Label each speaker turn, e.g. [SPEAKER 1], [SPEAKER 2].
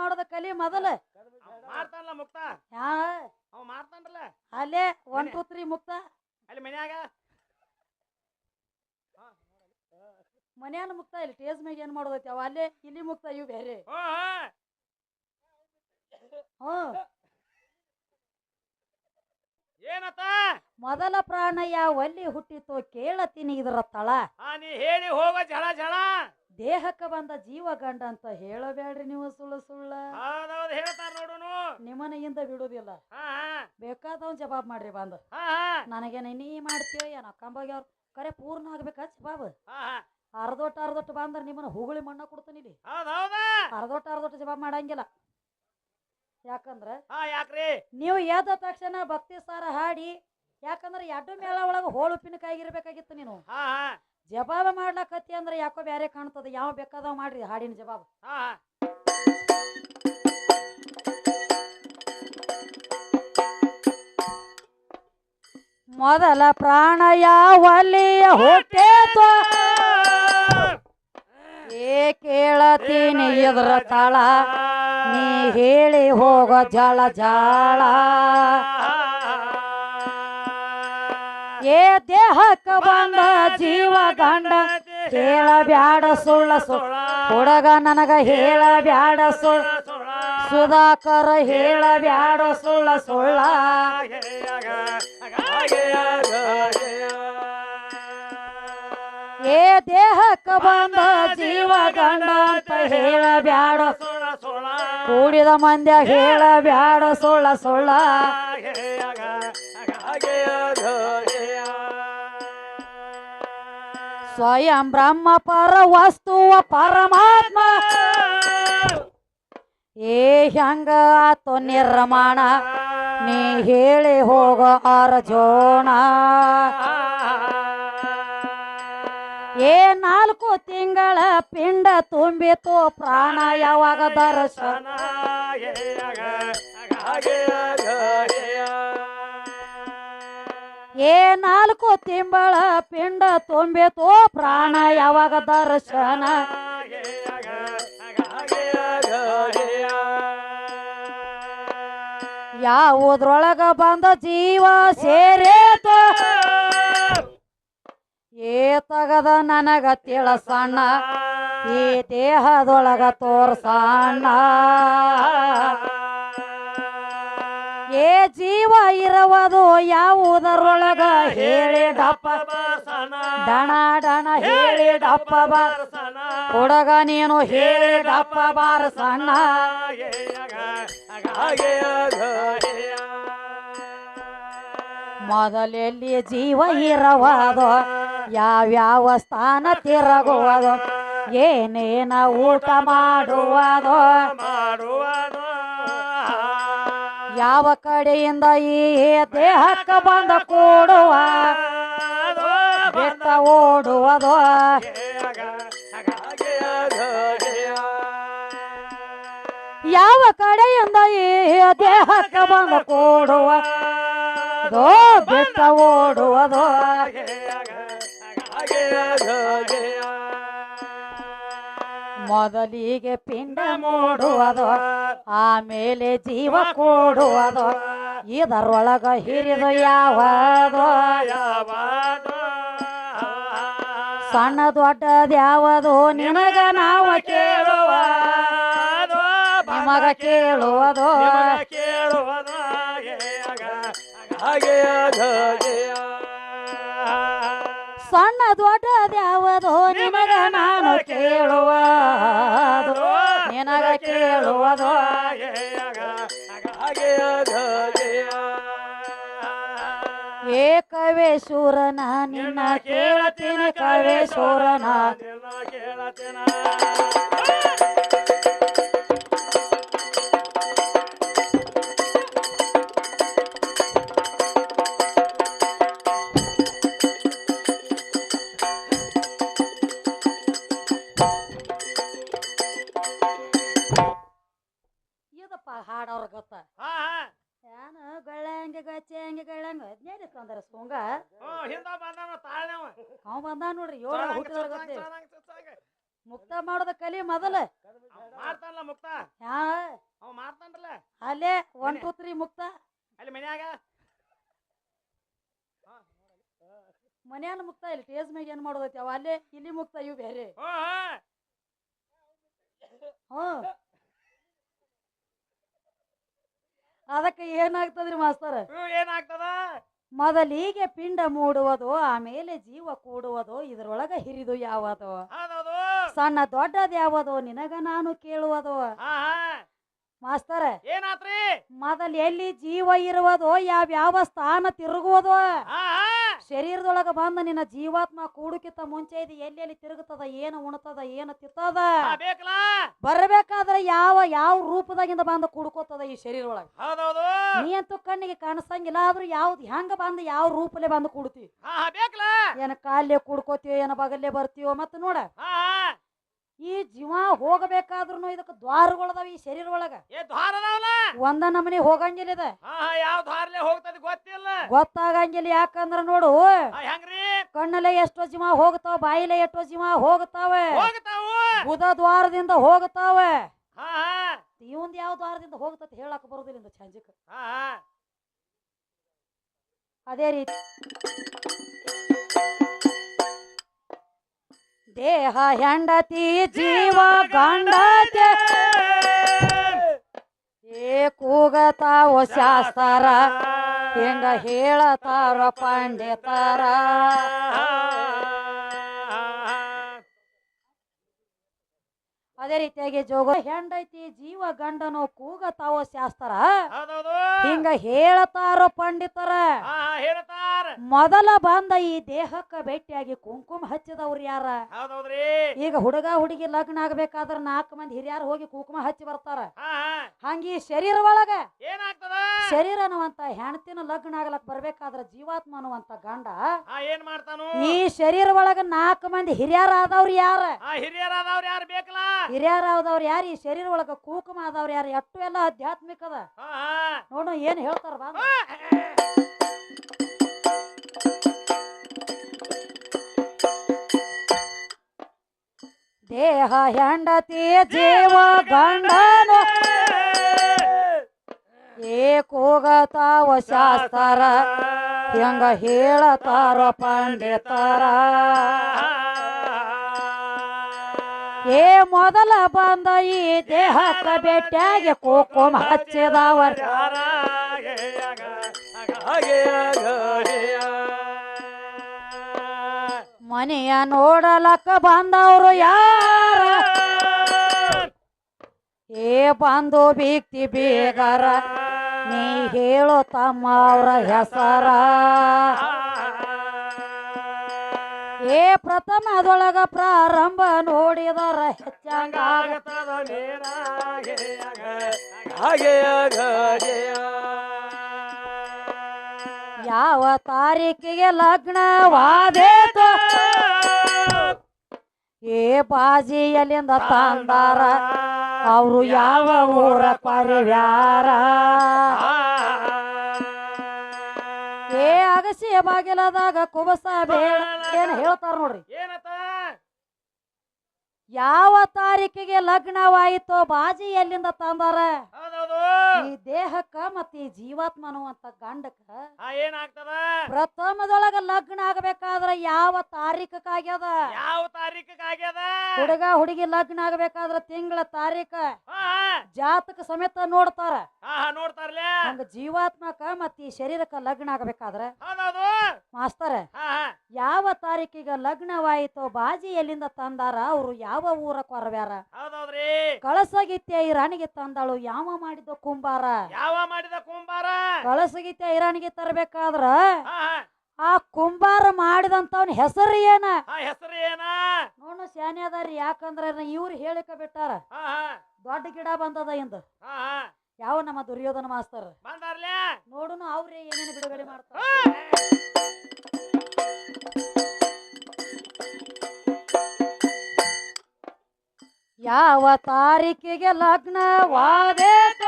[SPEAKER 1] ಮಾಡೋದ ಕಲಿ ಮೊದಲ.
[SPEAKER 2] ಮಾಡ್ತಾನಲ್ಲ ಮುಕ್ತ. ಅವ್ ಮಾಡ್ತಾನಲ್ಲ.
[SPEAKER 1] ಅಲ್ಲೇ ಒನ್ ಟೂ ತ್ರೀ ಮುಕ್ತ.
[SPEAKER 2] ಅಲ್ಲಿ ಮನ್ಯಾಗ?
[SPEAKER 1] ಮನ್ಯಾನ ಮುಕ್ತ ಇಲ್ಲಿ ಟೇಜ್ ಮ್ಯಾಗ ಏನ್ ಮಾಡೋದೈತಿ ಅವ? ಅಲ್ಲೇ ಇಲ್ಲಿ ಮುಕ್ತ ಇವು ಬೇರೆ.
[SPEAKER 2] ಹ್ಞೂ. ಏನತ್ತ?
[SPEAKER 1] ಮೊದಲ ಪ್ರಾಣ ಯಾವಲ್ಲಿ ಹುಟ್ಟಿತೋ ಕೇಳತ್ತೀನಿ ಇದರ ತಳ.
[SPEAKER 2] ಹಾ ನೀ ಹೇಳಿ ಹೋಗ ಜಳ ಜಳ.
[SPEAKER 1] ದೇಹಕ್ಕೆ ಬಂದ ಜೀವ ಗಂಡ ಅಂತ ಹೇಳಬೇಡ್ರಿ ನೀವು ಸುಳ್ಳು ಸುಳ್ಳ.
[SPEAKER 2] ಹೇಳ್ತಾರ ನೋಡುನು.
[SPEAKER 1] ನಿಮ್ಮನೆಯಿಂದ ಬಿಡುದಿಲ್ಲ. ಬೇಕಾದವ್ ಜವಾಬ್ ಮಾಡ್ರಿ ಬಂದು. ನನಗೇನ ನೀ ಮಾಡ್ತೀವಿ ಏನ ಕಂಬಾಗಿ ಅವ್ರು ಕರೆ ಪೂರ್ಣ ಆಗ್ಬೇಕಾ ಜವಾಬ್? ಅರ್ಧೊಟ್ಟು ಅರ್ಧೊಟ್ಟು ಬಂದ್ರೆ ನಿಮ್ಮನ್ನ ಹುಗುಳಿ ಮಣ್ಣ ಕೊಡ್ತೀನಿ ಇಲ್ಲಿ. ಅರ್ಧೊಟ್ಟು ಅರ್ಧೊಟ್ಟು ಜವಾಬ್ ಮಾಡಂಗಿಲ್ಲ. ಯಾಕಂದ್ರ ನೀವು ಎದ್ದ ತಕ್ಷಣ ಭಕ್ತಿ ಸಾರ ಹಾಡಿ ಯಾಕಂದ್ರೆ ಎಡ್ಡು ಮೇಳ ಒಳಗೆ ಹೋಳು ಉಪ್ಪಿನಕಾಯಿ ಇರ್ಬೇಕಾಗಿತ್ತು ನೀನು. ಜವಾಬ ಮಾಡ್ಲಕತ್ತಿ ಅಂದ್ರೆ ಯಾಕೋ ಬ್ಯಾರೆ ಕಾಣ್ತದ. ಯಾವ ಬೇಕಾದವ್ ಮಾಡ್ರಿ ಹಾಡಿನ ಜವಾಬ್.
[SPEAKER 2] ಹಾ.
[SPEAKER 1] ಮೊದಲ ಪ್ರಾಣ ಯಾವಲ್ಲಿ ಹುಟ್ಟೇತೋ ಏ ಕೇಳತೀನಿ ಎದುರ ತಾಳ ನೀ ಹೇಳಿ ಹೋಗೋ ಜಳ ಜಾಳ. ಏ ದೇಹಕ್ಕ ಬಂದ ಜೀವ ಗಂಡ, ಹೇಳ ಬ್ಯಾಡ ಸುಳ್ಳ ಸುಳ್ಳ ಹುಡುಗ ನನಗ ಹೇಳ ಬ್ಯಾಡ ಸುಳ್ಳ, ಸುಧಾಕರ ಹೇಳ ಬ್ಯಾಡ ಸುಳ್ಳ ಸುಳ್ಳ. ಏ ದೇಹಕ್ಕ ಬಂದ ಜೀವ ಗಂಡ ಅಂತ ಹೇಳ ಬ್ಯಾಡ ಕೂಡಿದ ಮಂದ್ಯ ಹೇಳ ಬ್ಯಾಡ ಸುಳ್ಳ ಸುಳ್ಳ. ಸ್ವಯಂ ಬ್ರಹ್ಮ ಪರ ವಸ್ತುವ ಪರಮಾತ್ಮ. ಏ ಹೆಂಗ ಆತು ನಿರ್ಮಾಣ, ನೀ ಹೇಳಿ ಹೋಗ ಅರ್ಜೋಣ ಏ ನಾಲ್ಕು ತಿಂಗಳ ಪಿಂಡ ತುಂಬಿತು ಪ್ರಾಣ ಯಾವಾಗ ದರ್ಶನ? ಏ ನಾಲ್ಕು ತಿಂಬಳ ಪಿಂಡ ತುಂಬಿತು ಪ್ರಾಣ ಯಾವಾಗ ದರ್ಶನ? ಯಾವುದ್ರೊಳಗ ಬಂದ ಜೀವ ಸೇರೇತ? ಏ ತಗದ ನನಗ ತಿಳಸಣ್ಣ ಈ ದೇಹದೊಳಗ ತೋರ್ಸಣ್ಣ. ಜೀವ ಇರುವುದು ಯಾವುದರೊಳಗ ಹೇಳಿ ಡಪ್ಪ ಡಣ ಡಣ ಹೇಳಿ ಡಪ್ಪ ಬಾರಸನ ಹುಡುಗ ನೀನು ಹೇಳಿ ಡಪ್ಪ ಬಾರ ಸಣ್ಣ. ಮೊದಲೆಲ್ಲಿ ಜೀವ ಇರವಾದು ಯಾವ್ಯಾವ ಸ್ಥಾನ ತಿರುಗುವುದು ಏನೇನ ಊಟ ಮಾಡುವುದು ಯಾವ ಕಡೆಯಿಂದ ಈ ದೇಹಕ್ಕ ಬಂದ ಕೂಡುವ ಬೆಟ್ಟ ಓಡುವುದು ಯಾವ ಕಡೆಯಿಂದ ಈ ದೇಹಕ್ಕ ಬಂದ ಕೂಡುವ ಬೆತ್ತ ಬೆಟ್ಟ ಓಡುವುದು ಮೊದಲಿಗೆ ಪಿಂಡ ಮೂಡುವುದು ಆಮೇಲೆ ಜೀವ ಕೂಡುವುದು. ಇದರೊಳಗ ಹಿರಿದು ಯಾವದು? ಸಣ್ಣ ದೊಡ್ಡದ್ಯಾವದು? ನಿನಗ ನಾವು ಕೇಳುವ ನಿಮಗ ಕೇಳುವುದು. ಸಣ್ಣ ದೊಡ್ಡ ಯಾವುದು ನಿಮಗ ನಾನು ಕೇಳುವ ನಿನಗ ಕೇಳುವುದು ಏ ಕವೇಶ್ವರನ ನಿನ್ನ ಕೇಳತೀನಿ ಕವೇಶ್ವರನ ಇದಪ್ಪ ಮುಕ್ತ ಮಾಡೋದ ಕಲಿ ಮೊದಲ.
[SPEAKER 2] ಮಾಡ್ತಾನಲ್ಲ ಮುಕ್ತ.
[SPEAKER 1] ಯಾ ಅಲ್ಲೇ ಒನ್ ಟೂ ತ್ರೀ ಮುಕ್ತ.
[SPEAKER 2] ಅಲ್ಲಿ ಮನ್ಯಾಗ?
[SPEAKER 1] ಮನ್ಯಾನ ಮುಕ್ತ ಇಲ್ಲಿ ಟೇಸ್ ಮ್ಯಾಗ ಏನ್ ಮಾಡೋದೈತಿ ಅವ? ಅಲ್ಲೇ ಇಲ್ಲಿ ಮುಕ್ತ ಇವು ಬೇರೆ.
[SPEAKER 2] ಹ್ಞೂ
[SPEAKER 1] ಅದಕ್ಕೆ ಏನಾಗ್ತದ್ರಿ ಮಾಸ್ತರ?
[SPEAKER 2] ಏನಾಗ್ತದ?
[SPEAKER 1] ಮೊದಲಿಗೆ ಪಿಂಡ ಮೂಡುವುದು ಆಮೇಲೆ ಜೀವ ಕೂಡುವುದು ಇದ್ರೊಳಗ ಹಿರಿದು ಯಾವದು?
[SPEAKER 2] ಹೌದೌದು.
[SPEAKER 1] ಸಣ್ಣ ದೊಡ್ಡದ ಯಾವದು? ನಿನಗ ನಾನು ಕೇಳುವುದು. ಮಾಸ್ತರ
[SPEAKER 2] ಏನಾತ್ರಿ?
[SPEAKER 1] ಮೊದಲು ಎಲ್ಲಿ ಜೀವ ಇರುವುದು ಯಾವ ಯಾವ ಸ್ಥಾನ ತಿರುಗುವುದು? ಶರೀರದೊಳಗ ಬಂದ ನಿನ್ನ ಜೀವಾತ್ಮ ಕೂಡುಕಿತ್ತ ಮುಂಚೆ ಇದು ಎಲ್ಲೆಲ್ಲಿ ತಿರುಗುತ್ತದ ಏನು ಉಣತದ ಏನು ತಿತ್ತದ? ಬರಬೇಕಾದ್ರೆ ಯಾವ ಯಾವ ರೂಪದಾಗಿಂದ ಬಂದ ಕುಡ್ಕೋತದ ಈ ಶರೀರ ಒಳಗ
[SPEAKER 2] ನೀಂತು
[SPEAKER 1] ನೀ ಅಂತೂ ಕಣ್ಣಿಗೆ ಕಾಣಿಸಂಗಿಲ್ಲ ಆದ್ರೂ ಯಾವ್ದು ಹೆಂಗ ಬಂದ ಯಾವ ರೂಪಲೆ ಬಂದು ಕೂಡ್ತಿ? ಏನ ಕಾಲೇ ಕೂಡ್ಕೋತೀವೋ ಏನ ಬಗಲ್ಲೇ ಬರ್ತೀವೋ ಮತ್ತೆ ನೋಡ. ಈ ಜೀವ ಹೋಗಬೇಕಾದ್ರೂ ಇದಕ್ಕೆ ದ್ವಾರಗಳದಾವ ಈ ಶರೀರ ಒಳಗ.
[SPEAKER 2] ಏ ದ್ವಾರ ಅದಾವಲ್ಲ?
[SPEAKER 1] ಒಂದ ನಮನಿ ಹೋಗಂಗಿಲ್ಲ ಇದ.
[SPEAKER 2] ಹಾ ಹಾ ಯಾವ ದ್ವಾರಲೆ ಹೋಗ್ತದ ಗೊತ್ತಿಲ್ಲ.
[SPEAKER 1] ಗೊತ್ತಾಗಂಗಿಲ್ಲ ಯಾಕಂದ್ರ ನೋಡು.
[SPEAKER 2] ಹೆಂಗ್ರಿ?
[SPEAKER 1] ಕಣ್ಣಲ್ಲೇ ಎಷ್ಟೋ ಜೀವ ಹೋಗ್ತಾವ ಬಾಯಿಲೆ ಎಷ್ಟೋ ಜೀವ ಹೋಗ್ತಾವೆ.
[SPEAKER 2] ಹೋಗ್ತಾವು?
[SPEAKER 1] ಬುಧ ದ್ವಾರದಿಂದ ಹೋಗ್ತಾವೆ.
[SPEAKER 2] ಹಾ ಹಾ
[SPEAKER 1] ಇವಂದ್ ಯಾವ ದ್ವಾರದಿಂದ ಹೋಗ್ತತಿ ಹೇಳಕ್ ಬರೋದಿಲ್ಲ ಇಂದ ಚಂಜಿಕ
[SPEAKER 2] ಹಾ ಹಾ
[SPEAKER 1] ಅದೇ ರೀತಿ ದೇಹ ಹೆಂಡತಿ ಜೀವ ಗಂಡತೆ. ಏ ಕೂಗತಾವ ಶಾಸ್ತಾರ ಹೆಂಗ ಹೇಳತಾರ ಪಂಡಿತರ. ಅದೇ ರೀತಿಯಾಗಿ ಜೋಗ ಹೆಂಡತಿ ಜೀವ ಗಂಡನು ಕೂಗತಾವ ಶಾಸ್ತಾರ. ಹಿಂಗ ಹೇಳತಾರ ಪಂಡಿತರ. ಮೊದಲ ಬಂದ ಈ ದೇಹಕ್ಕ ಭೇಟಿಯಾಗಿ ಕುಂಕುಮ ಹಚ್ಚಿದವ್ರು ಯಾರ?
[SPEAKER 2] ಹೌದೌದ್ರಿ.
[SPEAKER 1] ಈಗ ಹುಡುಗ ಹುಡುಗಿ ಲಗ್ನ ಆಗ್ಬೇಕಾದ್ರ ನಾಲ್ಕು ಮಂದಿ ಹಿರಿಯರು ಹೋಗಿ ಕುಂಕುಮ ಹಚ್ಚಿ ಬರ್ತಾರ. ಹಂಗಿ ಶರೀರ ಒಳಗ
[SPEAKER 2] ಏನಾಗ್ತದ?
[SPEAKER 1] ಶರೀರ ಅನ್ನುವಂತ ಹೆಣ್ತಿನ ಲಗ್ನ ಆಗ್ಲಕ್ ಬರ್ಬೇಕಾದ್ರ ಜೀವಾತ್ಮ ಅನ್ನುವಂತ ಗಂಡ
[SPEAKER 2] ಏನ್ ಮಾಡ್ತಾನು?
[SPEAKER 1] ಈ ಶರೀರ ಒಳಗ ನಾಲ್ಕು ಮಂದಿ ಹಿರಿಯರ ಆದವ್ರು ಯಾರ?
[SPEAKER 2] ಹಿರಿಯರ ಹಿರಿಯರಾದವ್ರು ಯಾರು ಬೇಕಲ್ಲ?
[SPEAKER 1] ಹಿರಿಯರ ಆದವ್ರು ಯಾರು? ಈ ಶರೀರ ಒಳಗ ಕುಂಕುಮ ಆದವ್ರು ಯಾರು? ಎಷ್ಟು ಎಲ್ಲ ಆಧ್ಯಾತ್ಮಿಕದ. ನೋಡು ಏನ್ ಹೇಳ್ತಾರ ಬಾ. ದೇಹ ಹೆಂಡತಿ ಜೀವ ಗಂಡನ ಏ ಕೂಗತಾವ ಶಾಸ್ತ್ರ. ಹೆಂಗ ಹೇಳತಾರ ಪಂಡಿತರ. ಏ ಮೊದಲ ಬಂದ ಈ ದೇಹಕ್ಕ ಬೆಟ್ಟಾಗಿ ಕೋಕುಮ ಹಚ್ಚಿದವರ ಮನೆಯ ನೋಡಲಕ್ಕ ಬಂದವರು ಯಾರ? ಏ ಬಂದು ಬೀಕ್ತಿ ಬೇಗರ, ನೀ ಹೇಳು ತಮ್ಮ ಅವರ ಹೆಸರ. ಏ ಪ್ರಥಮದೊಳಗ ಪ್ರಾರಂಭ ನೋಡಿದರ ಹೆಚ್ಚಂಗ ಯಾವ ತಾರೀಕಿಗೆ ಲಗ್ನವಾದೇತು? ಏ ಬಾಜಿಯಲ್ಲಿಂದ ತಂದಾರ, ಅವರು ಯಾವ ಊರ ಪರಿವಾರ? ಏ ಅಗಸಿಯ ಬಾಗಿಲದಾಗ ಕುಬಸ ಬೇಡ ಏನು ಹೇಳ್ತಾರ ನೋಡ್ರಿ?
[SPEAKER 2] ಏನತ್ತ
[SPEAKER 1] ಯಾವ ತಾರೀಕಿಗೆ ಲಗ್ನವಾಯಿತೋ ಬಾಜಿ ಎಲ್ಲಿಂದ ತಂದಾರ? ಈ ದೇಹಕ್ಕ ಮತ್ತೆ ಈ ಜೀವಾತ್ಮನು ಅಂತ ಗಂಡಕ್ಕ
[SPEAKER 2] ಏನಾಗ್ತದ
[SPEAKER 1] ಪ್ರಥಮದೊಳಗ ಲಗ್ನ ಆಗ್ಬೇಕಾದ್ರ ಯಾವ ತಾರೀಕಕ್ಕಾಗ್ಯದ
[SPEAKER 2] ಯಾವ ತಾರೀಕಿಗೆ ಆಗ್ಯದ
[SPEAKER 1] ಹುಡುಗ ಹುಡುಗಿ ಲಗ್ನ ಆಗ್ಬೇಕಾದ್ರ ತಿಂಗಳ ತಾರೀಕ. ಜಾತಕ ಸಮೇತ ನೋಡ್ತಾರ.
[SPEAKER 2] ಹಾ ಹಾ ನೋಡ್ತಾರ್ಲೆ?
[SPEAKER 1] ಹಂಗ ಜೀವಾತ್ಮಕ ಮತ್ತ ಈ ಶರೀರಕ್ಕ ಲಗ್ನ ಆಗ್ಬೇಕಾದ್ರ
[SPEAKER 2] ಹೌದೌದು.
[SPEAKER 1] ಮಾಸ್ತರ
[SPEAKER 2] ಹಾ ಹಾ.
[SPEAKER 1] ಯಾವ ತಾರೀಕಿಗ ಲಗ್ನವಾಯಿತೋ ಬಾಜಿ ಎಲ್ಲಿಂದ ತಂದಾರ ಅವ್ರು ಯಾವ ಊರ ಕೊರವ್ಯಾರ
[SPEAKER 2] ಹೌದೌದ್ರಿ.
[SPEAKER 1] ಈ ರಾಣಿಗೆ ತಂದಾಳು ಯಾವ ಮಾಡಿದ ಕುಂಬಾರ?
[SPEAKER 2] ಯಾವ ಮಾಡಿದ ಕುಂಬಾರ?
[SPEAKER 1] ಕಳಸಗಿತ್ಯ ಇರಾಣಿಗೆ ತರಬೇಕಾದ್ರ
[SPEAKER 2] ಹಾ ಹಾ.
[SPEAKER 1] ಆ ಕುಂಬಾರ ಮಾಡಿದಂತವನ ಹೆಸರು ಏನ?
[SPEAKER 2] ಹೆಸರು ಏನ?
[SPEAKER 1] ನೋಡು ಶಾನೆ ಅದಾರಿ ಯಾಕಂದ್ರ ಇವ್ರು ಹೇಳಿಕ ಬಿಟ್ಟಾರ. ದೊಡ್ಡ ಗಿಡ ಬಂದದ ಇಂದ.
[SPEAKER 2] ಹಾ
[SPEAKER 1] ಯಾವ ನಮ್ಮ ದುರ್ಯೋಧನ ಮಾಸ್ತರ್? ನೋಡುನು ಅವ್ರೇ ಏನೇನು ಬಿಡುಗಡೆ ಮಾಡ್ತಾರ. ಯಾವ ತಾರೀಕಿಗೆ ಲಗ್ನವಾದೇತ